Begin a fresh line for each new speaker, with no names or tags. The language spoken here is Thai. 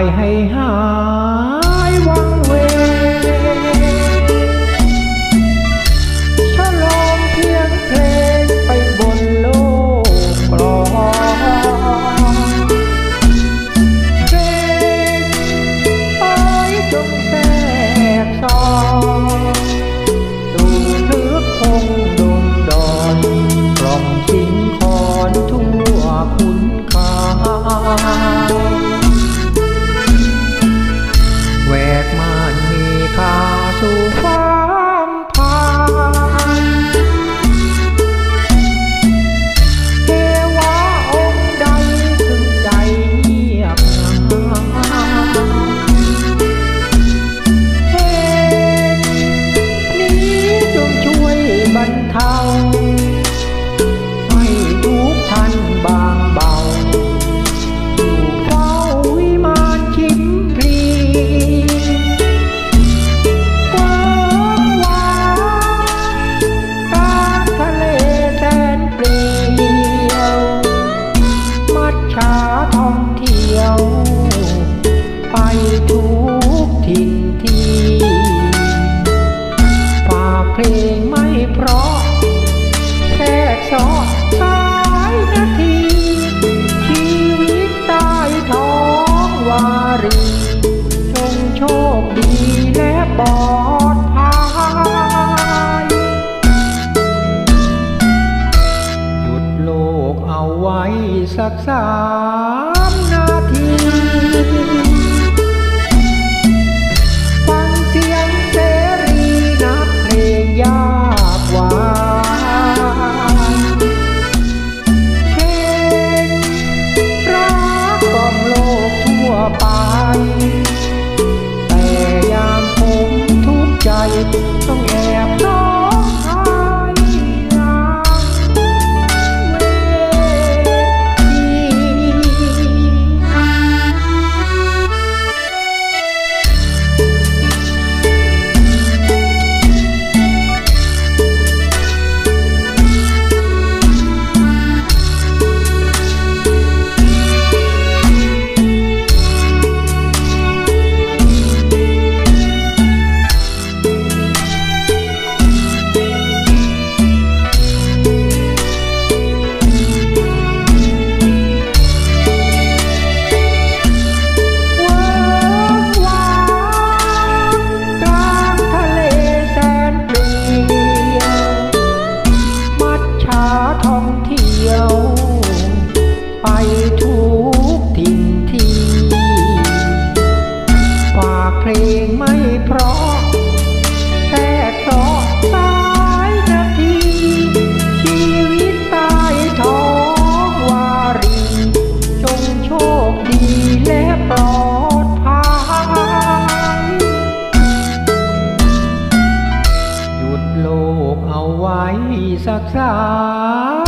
ายให้หายวัง คดีและปลอดภัยหยุดโลกเอาไว้สักสามนาทีฟังเสียงเสรีนักเพลงยากหวานเพลงรักกอมโลกทั่วไป ศักดิ์า